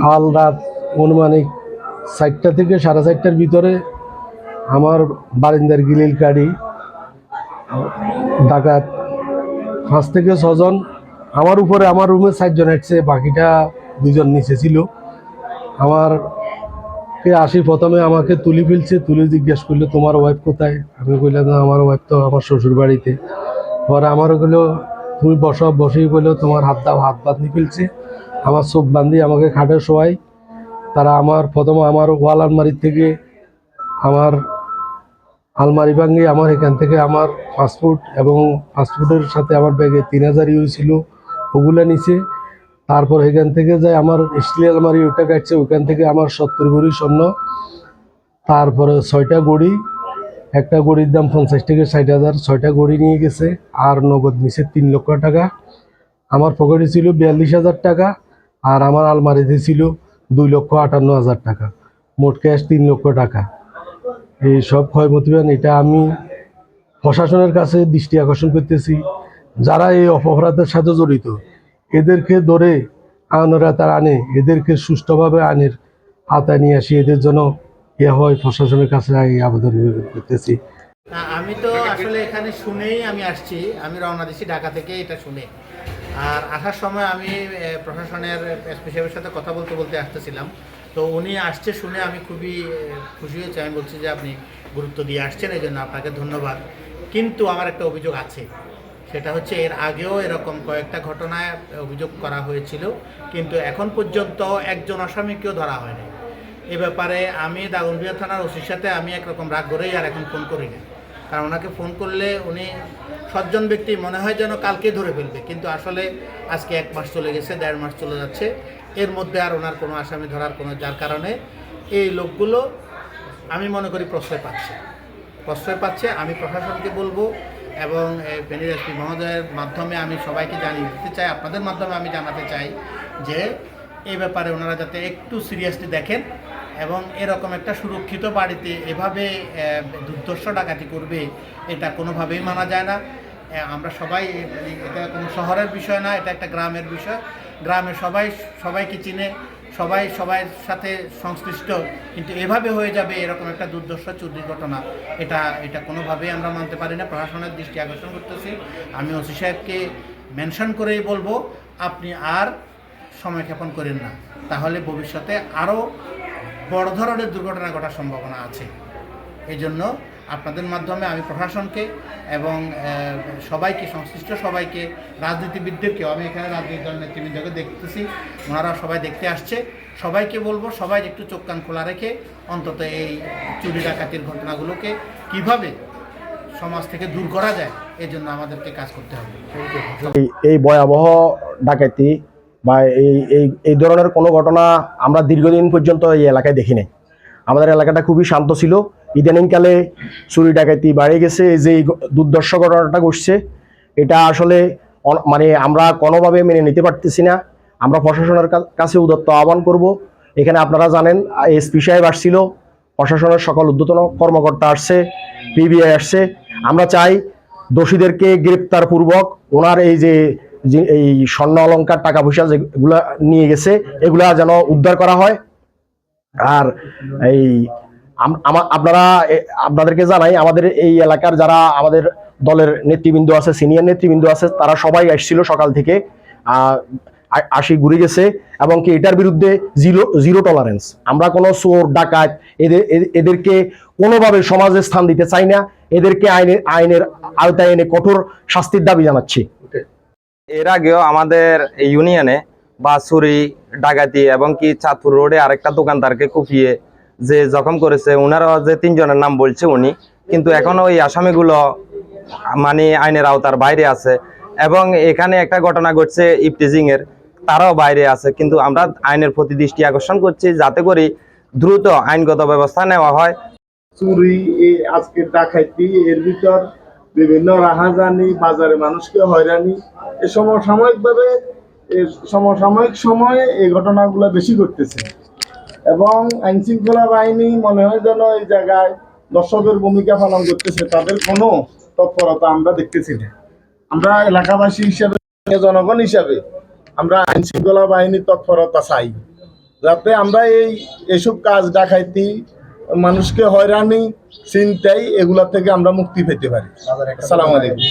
কাল রাত অনুমানিক চারটা থেকে সাড়ে চারটার ভিতরে আমার বারিন্দার গিলিল কাড়ি, ডাকাত, পাঁচ থেকে ছজন। আমার উপরে আমার রুমে চারজন আসছে বাকিটা দুজন নিচে ছিল। আমার কে আসি প্রথমে, আমাকে তুলি ফেলছে, তুলে জিজ্ঞেস করল, তোমার ওয়াইফ কোথায়? আমি কইলাম, না, আমার ওয়াইফ তো আমার শ্বশুর বাড়িতে। পরে আমার ওগুলো তুমি বসো। বসেই বলল তোমার হাত দাও হাত বাঁধনি ফেলছে। আমার চোখ বান্ধি আমাকে খাটে শোয়াই তারা আমার, প্রথমে আমার ওয়াল আলমারির থেকে, আমার আলমারি ভাঙি আমার এখান থেকে আমার পাসপোর্ট এবং পাসপোর্টের সাথে আমার ব্যাগে তিন হাজার ছিল, ওগুলো নিচে তারপর এখান থেকে যায় আমার স্টিল আলমারি ওটা কাটছে ওখান থেকে আমার সত্তর ভরি স্বর্ণ। তারপরে ছয়টা গড়ি, একটা গড়ির দাম পঞ্চাশ থেকে ষাট হাজার, ছয়টা গড়ি নিয়ে গেছে, আর নগদ নিচে তিন লক্ষ টাকা। আমার পকেটে ছিল বিয়াল্লিশ হাজার টাকা আর আমার আলমারিতে ছিল দুই লক্ষ আটান্ন হাজার টাকা। মোট ক্যাশ তিন লক্ষ টাকা। এই সব ক্ষয়প্রতিবেদন এটা আমি প্রশাসনের কাছে দৃষ্টি আকর্ষণ করতেছি। যারা এই অপরাধের সাথে জড়িত, এদেরকে ধরে আনরা তার আনে, এদেরকে সুষ্ঠুভাবে আনের আওতায় নিয়ে আসি, এদের জন্য ইয়ে হয় প্রশাসনের কাছে আমি আবেদন করতেছি। আমি তো আসলে এখানে শুনেই আমি আসছি। আমি রওনা দিচ্ছি ঢাকা থেকে, এটা শুনে। আর আসার সময় আমি প্রশাসনের সাহেবের সাথে কথা বলতে বলতে আসতেছিলাম। তো উনি আসছে শুনে আমি খুবই খুশি হয়েছি। আমি বলছি যে আপনি গুরুত্ব দিয়ে আসছেন, এই জন্য আপনাকে ধন্যবাদ। কিন্তু আমার একটা অভিযোগ আছে। সেটা হচ্ছে এর আগেও এরকম কয়েকটা ঘটনায় অভিযোগ করা হয়েছিল, কিন্তু এখন পর্যন্ত একজন আসামিকেও ধরা হয়নি। এ ব্যাপারে আমি দাগনবিয়া থানার ওসির সাথে আমি একরকম রাগ করেই আর এখন ফোন করি না কারণ ওনাকে ফোন করলে উনি সজ্জন ব্যক্তি, মনে হয় যেন কালকে ধরে ফেলবে। কিন্তু আসলে আজকে এক মাস চলে গেছে, দেড় মাস চলে যাচ্ছে। এর মধ্যে আর ওনার কোনো আসামি ধরার কোনো, যার কারণে এই লোকগুলো আমি মনে করি প্রশ্রয় পাচ্ছে। প্রশ্রয় পাচ্ছে, আমি প্রশাসনকে বলব এবং বেনির এসপি মহোদয়ের মাধ্যমে আমি সবাইকে জানিয়ে দিতে চাই, আপনাদের মাধ্যমে আমি জানাতে চাই যে এই ব্যাপারে ওনারা যাতে একটু সিরিয়াসলি দেখেন। এবং এরকম একটা সুরক্ষিত বাড়িতে এভাবে দুর্ধর্ষ ডাকাতি করবে, এটা কোনোভাবেই মানা যায় না। আমরা সবাই এটা কোনো শহরের বিষয় না, এটা একটা গ্রামের বিষয়। গ্রামে সবাই, সবাইকে চিনে, সবাই সবার সাথে সংশ্লিষ্ট, কিন্তু এভাবে হয়ে যাবে এরকম একটা দুর্দর্শ চুরি ঘটনা, এটা এটা কোনোভাবেই আমরা মানতে পারি না। প্রশাসনের দৃষ্টি আকর্ষণ করতেছি। আমি ওসি সাহেবকে মেনশন করেই বলব, আপনি আর সময় ক্ষেপণ করেন না। তাহলে ভবিষ্যতে আরও বড় ধরনের দুর্ঘটনা ঘটার সম্ভাবনা আছে। এই জন্য আপনাদের মাধ্যমে আমি প্রশাসনকে এবং সবাইকে, সংশ্লিষ্ট সবাইকে, রাজনীতিবিদদেরকেও, আমি এখানে রাজনৈতিক দল নেতৃবৃন্দকে দেখতেছি, ওনারা সবাই দেখতে আসছে। সবাইকে বলব, সবাই একটু চোখ কান খোলা রেখে অন্তত এই চুরি ডাকাতির ঘটনাগুলোকে কীভাবে সমাজ থেকে দূর করা যায় এই জন্য আমাদেরকে কাজ করতে হবে। এই ভয়াবহ ডাকাতি বা এই এই এই ধরনের কোনো ঘটনা আমরা দীর্ঘদিন পর্যন্ত এই এলাকায় দেখি নাই। আমাদের এলাকাটা খুবই শান্ত ছিল। ইদানিংকালে চুরি, ডাকাতি বাড়ে গেছে, এই যে দুর্দর্শ ঘটনাটা ঘটছে, এটা আসলে মানে আমরা কোনোভাবে মেনে নিতে পারতেছি না। আমরা প্রশাসনের কাছে উদত্ত আহ্বান করব। এখানে আপনারা জানেন, এসপি সাহেব আসছিল, প্রশাসনের সকল ঊর্ধ্বতন কর্মকর্তা আসছে পিবিআই আসছে। আমরা চাই দোষীদেরকে গ্রেপ্তারপূর্বক ওনার এই যে এই স্বর্ণ অলংকার, টাকা পয়সা যেগুলা নিয়ে গেছে, এগুলা যেন উদ্ধার করা হয়। আর এই আপনারা আপনাদেরকে জানাই, আমাদের এই এলাকার যারা আমাদের দলের নেতৃবৃন্দ আছে, সিনিয়র নেতৃবৃন্দ আছে, তারা সবাই আসছিল সকাল থেকে। আসি ঘুরে গেছে এবং কি এটার বিরুদ্ধে জিরো জিরো টলারেন্স আমরা কোনো চোর, ডাকাত, এদের এদেরকে কোনোভাবে সমাজে স্থান দিতে চাই না। এদেরকে আইনের আইনের আওতায় এনে কঠোর শাস্তির দাবি জানাচ্ছি। এর আগেও আমাদের ইউনিয়নে বা চুরি ডাকাতি এবং কি চাঁদপুর রোডে আরেকটা দোকানদারকে কুপিয়ে যে জখম করেছে ওনারা যে তিনজনের নাম বলছে উনি, কিন্তু এখনও ওই আসামিগুলো মানে আইনের আওতার বাইরে আছে এবং এখানে একটা ঘটনা ঘটছে ইফটিজিং এর, তারাও বাইরে আছে, কিন্তু আমরা আইনের প্রতি দৃষ্টি আকর্ষণ করছি যাতে করে দ্রুত আইনগত ব্যবস্থা নেওয়া হয়। চুরি এই আজকে ডাকাইতি এর ভিতর বিভিন্ন রাহাজানি, বাজারে মানুষকে হয়রানি এ সমসাময়িক সময়ে এই ঘটনাগুলো বেশি ঘটতেছে। এবং আইন শৃঙ্খলা বাহিনী মনে হয় যেন এই জায়গায় দর্শকের ভূমিকা পালন করতেছে তাদের কোনো তৎপরতা আমরা দেখতেছি না। আমরা এলাকাবাসী হিসাবে জনগণ হিসাবে আমরা আইন শৃঙ্খলা বাহিনীর তৎপরতা চাই। যাতে আমরা এই এসব কাজ ডাকাইতি মানুষকে হয়রানি চিন্তাই এগুলা থেকে আমরা মুক্তি পেতে পারি। আসসালামু আলাইকুম।